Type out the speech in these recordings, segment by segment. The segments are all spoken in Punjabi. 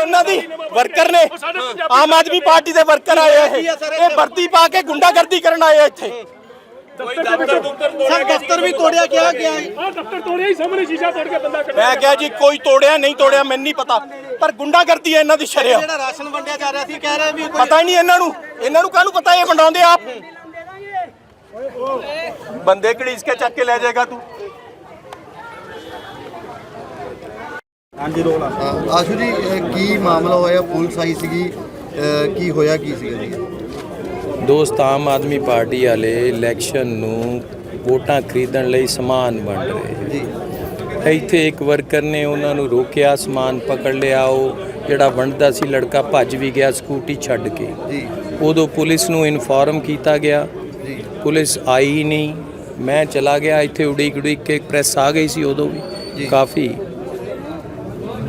ਉਹਨਾਂ ਦੀ ਵਰਕਰ ਨੇ। ਆਮ ਆਦਮੀ ਪਾਰਟੀ ਦੇ ਵਰਕਰ ਆਏ ਆ ਇਹ। ਇਹ ਵਰਦੀ ਪਾ ਕੇ ਗੁੰਡਾਗਰਦੀ ਕਰਨ ਆਏ ਆ ਇੱਥੇ। ਸਰ ਦਫ਼ਤਰ ਵੀ ਤੋੜਿਆ ਗਿਆ। ਗਿਆ। ਹੈ ਆ ਦਫ਼ਤਰ ਤੋੜਿਆ ਹੀ ਸਾਹਮਣੇ ਸ਼ੀਸ਼ਾ ਤੋੜ ਕੇ ਬੰਦਾ ਕੱਢਿਆ। ਮੈਂ ਕਿਹਾ ਜੀ ਕੋਈ ਤੋੜਿਆ ਨਹੀਂ ਤੋੜਿਆ ਮੈਨੂੰ ਨਹੀਂ ਪਤਾ। ਪਰ ਗੁੰਡਾਗਰਦੀ ਹੈ ਇਹਨਾਂ ਦੀ ਸ਼ਰਿਆ। ਜਿਹੜਾ ਰਾਸ਼ਨ ਵੰਡਿਆ ਜਾ ਰਿਹਾ ਸੀ ਕਹਿ ਰਹੇ ਵੀ ਕੋਈ ਪਤਾ ਹੀ ਨਹੀਂ ਇਹਨਾਂ ਨੂੰ। ਇਹਨਾਂ ਨੂੰ ਕਾਹਨੂੰ ਪਤਾ ਇਹ ਵੰਡਾਉਂਦੇ ਆਪ? ਬੰਦੇ ਘੜੀਸ ਕੇ ਚੱਕ ਕੇ ਲੈ ਜਾਏਗਾ ਤੂੰ। ਅ, ਆਸ਼ੂ ਜੀ ਕੀ ਮਾਮਲਾ ਹੋਇਆ? ਪੁਲਿਸ ਆਈ ਸੀਗੀ। ਕੀ ਹੋਇਆ ਕੀ ਸੀਗਾ ਜੀ? ਦੋਸਤ ਆਮ ਆਦਮੀ ਪਾਰਟੀ ਵਾਲੇ ਇਲੈਕਸ਼ਨ ਨੂੰ ਵੋਟਾਂ ਖਰੀਦਣ ਲਈ ਸਮਾਨ ਵੰਡ ਰਹੇ ਜੀ। ਇੱਥੇ ਇੱਕ ਵਰਕਰ ਨੇ ਉਹਨਾਂ ਨੂੰ ਰੋਕਿਆ ਸਮਾਨ ਪਕੜ ਲਿਆ। ਉਹ ਜਿਹੜਾ ਵੰਡਦਾ ਸੀ ਲੜਕਾ ਭੱਜ ਵੀ ਗਿਆ ਸਕੂਟੀ ਛੱਡ ਕੇ। ਜੀ। ਉਦੋਂ ਪੁਲਿਸ ਨੂੰ ਇਨਫੋਰਮ ਕੀਤਾ ਗਿਆ। ਜੀ। ਪੁਲਿਸ ਆਈ ਨਹੀਂ। ਮੈਂ ਚਲਾ ਗਿਆ ਇੱਥੇ ਉਡੀਕ ਉਡੀਕ ਕੇ ਪ੍ਰੈਸ ਆ ਗਈ ਸੀ ਉਦੋਂ ਵੀ ਕਾਫੀ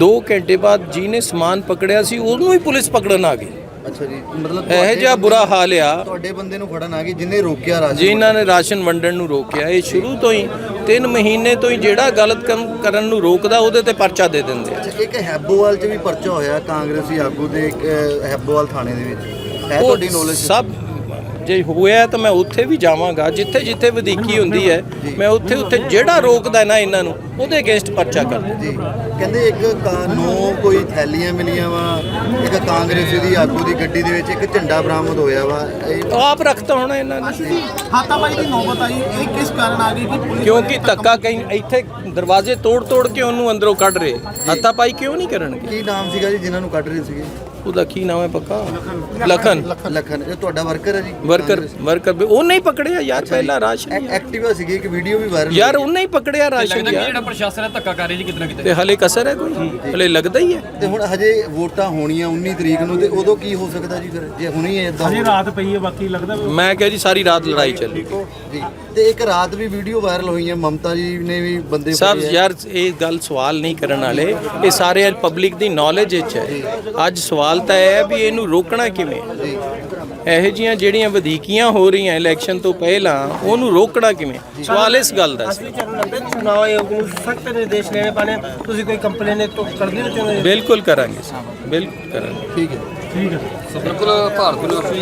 2 ਘੰਟੇ ਬਾਅਦ ਜਿਹਨੇ ਸਮਾਨ ਪਕੜਿਆ ਸੀ ਉਹਨੂੰ ਹੀ ਪੁਲਿਸ ਪਕੜਨ ਆ ਗਈ। ਅੱਛਾ ਜੀ ਮਤਲਬ ਇਹੋ ਜਿਹਾ ਤੁਹਾਡੇ ਬੁਰਾ ਹਾਲ ਆ। ਤੁਹਾਡੇ ਬੰਦੇ ਨੂੰ ਫੜਨ ਆ ਗਈ ਜਿੰਨੇ ਰੋਕਿਆ ਰਾਸ਼ਨ ਜਿਨ੍ਹਾਂ ਨੇ ਰਾਸ਼ਨ ਵੰਡਣ ਨੂੰ ਰੋਕਿਆ। ਇਹ ਸ਼ੁਰੂ ਤੋਂ ਹੀ 3 ਮਹੀਨੇ ਤੋਂ ਹੀ ਜਿਹੜਾ ਗਲਤ ਕੰਮ ਕਰਨ ਨੂੰ ਰੋਕਦਾ ਉਹਦੇ ਤੇ ਪਰਚਾ ਦੇ ਦਿੰਦੇ ਆ। ਇੱਕ ਹੈਬੋਵਾਲ 'ਚ ਵੀ ਪਰਚਾ ਹੋਇਆ ਕਾਂਗਰਸੀ ਆਗੂ ਦੇ ਇੱਕ, ਹੈਬੋਵਾਲ ਥਾਣੇ ਦੇ ਵਿੱਚ। ਹੈ ਤੁਹਾਡੀ ਨੌਲੇਜ ਸਭ ਜੇ ਹੋਇਆ ਤਾਂ ਮੈਂ ਉੱਥੇ ਵੀ ਜਾਵਾਂਗਾ ਜਿੱਥੇ ਜਿੱਥੇ ਵਧੀਕੀ ਹੁੰਦੀ ਹੈ ਮੈਂ ਉੱਥੇ ਉੱਥੇ ਜਿਹੜਾ ਰੋਕਦਾ ਨਾ ਇਹਨਾਂ ਨੂੰ ਉਹਦੇ ਅਗੇਂਸਟ ਪਰਚਾ ਕਰ ਦਿੰਦਾ ਜੀ। ਕਹਿੰਦੇ ਇੱਕ ਕਾਨੂੰ ਕੋਈ ਥੈਲੀਆਂ ਮਿਲੀਆਂ ਵਾ ਇੱਕ ਕਾਂਗਰਸੀ ਦੀ ਆਗੂ ਦੀ ਗੱਡੀ ਦੇ ਵਿੱਚ ਇੱਕ ਝੰਡਾ ਬਰਾਮਦ ਹੋਇਆ ਵਾ ਆਪ ਰੱਖਤਾ ਹੋਣਾ ਇਹਨਾਂ ਨੇ। ਹਾਤਾਬਾਈ ਦੀ ਨੌਬਤ ਆਈ ਇਹ ਕਿਸ ਕਾਰਨ ਆ ਗਈ ਕਿ ਪੁਲਿਸ ਕਿਉਂਕਿ ਧੱਕਾ ਕਹੀਂ ਇੱਥੇ ਦਰਵਾਜ਼ੇ ਤੋੜ ਤੋੜ ਕੇ ਉਹਨੂੰ ਅੰਦਰੋਂ ਕੱਢ ਰਹੇ। ਹੱਥਾਪਾਈ ਕਿਉਂ ਨਹੀਂ ਕਰਨਗੇ? ਕੀ ਨਾਮ ਸੀਗਾ ਜੀ ਜਿਨ੍ਹਾਂ ਨੂੰ ਕੱਢ ਰਹੇ ਸੀਗੇ? ਉਹਦਾ ਕੀ ਨਾਮ ਹੈ ਪੱਕਾ? ਲਖਨ। ਲਖਨ। ਇਹ ਤੁਹਾਡਾ ਵਰਕਰ ਹੈ ਜੀ? ਵਰਕਰ ਵਰਕਰ ਵੀ ਉਹ ਨਹੀਂ ਪਕੜਿਆ ਯਾਰ ਪਹਿਲਾ ਰਾਸ਼ਨ ਐਕ- ਐਕਟਿਵਾ ਸੀਗੀ ਇੱਕ ਵੀਡੀਓ ਵੀ ਵਾਇਰਲ ਯਾਰ ਉਹਨੇ ਹੀ ਪਕੜਿਆ ਰਾਸ਼ਨ ਯਾਰ। ਜਿਹੜਾ ਪ੍ਰਸ਼ਾਸਨ ਹੈ ਧੱਕਾ ਕਰ ਰਿਹਾ ਜੀ ਕਿਤੇ ਨਾ ਕਿਤੇ। ਤੇ ਹਲੇ ਕਸਰ ਹੈ ਕੋਈ? ਹਲੇ ਲੱਗਦਾ ਹੀ ਹੈ। ਤੇ ਹੁਣ ਹਜੇ ਵੋਟਾਂ ਹੋਣੀਆਂ 19 ਤਰੀਕ ਨੂੰ ਤੇ ਉਦੋਂ ਕੀ ਹੋ ਸਕਦਾ ਜੀ ਫਿਰ? ਜੇ ਹੁਣੀ ਇਦਾਂ ਅਜੇ ਰਾਤ ਪਈ ਹੈ ਬਾਕੀ ਲੱਗਦਾ ਮੈਂ ਕਿਹਾ ਜੀ ਸਾਰੀ ਰਾਤ ਲੜਾਈ ਚੱਲੀ ਜੀ। ਤੇ ਇੱਕ ਰਾਤ ਵੀ ਵੀਡੀਓ ਵਾਇਰਲ ਹੋਈ ਹੈ ਮਮਤਾ ਜੀ ਨੇ ਵੀ ਬੰਦੇ ਆ। ਯਾਰ ਇਹ ਗੱਲ ਸਵਾਲ ਨਹੀਂ ਕਰਨ ਵਾਲੇ। ਇਹ ਸਾਰੇ ਪਬਲਿਕ ਦੀ ਨੌਲੇਜ ਵਿੱਚ ਹੈ। ਅੱਜ ਸਵਾਲ ਤਾਂ ਇਹ ਹੈ ਵੀ ਇਹਨੂੰ ਰੋਕਣਾ ਕਿਵੇਂ? ਇਹੋ ਜੀਆਂ ਜਿਹੜੀਆਂ ਵਧੀਕੀਆਂ ਹੋ ਰਹੀਆਂ ਇਲੈਕਸ਼ਨ ਤੋਂ ਪਹਿਲਾਂ ਉਹਨੂੰ ਰੋਕਣਾ ਕਿਵੇਂ? ਸਵਾਲ ਇਸ ਗੱਲ ਦਾ ਸੀ। ਚੁਣਾਵ ਆਯੋਗ ਨੂੰ ਸਖਤ ਨਿਰਦੇਸ਼ ਲੈਣੇ ਪਾਣੇ। ਤੁਸੀਂ ਕੋਈ ਕੰਪਲੇਨ ਤੋਂ ਕਰਦੇ ਹੋ ਚਾਹੁੰਦੇ ਬਿਲਕੁਲ ਕਰਾਂਗੇ ਬਿਲਕੁਲ ਕਰਾਂਗੇ। ਠੀਕ ਹੈ। ਬਿਲਕੁਲ ਭਾਰਤ ਨਿਵਾਸੀ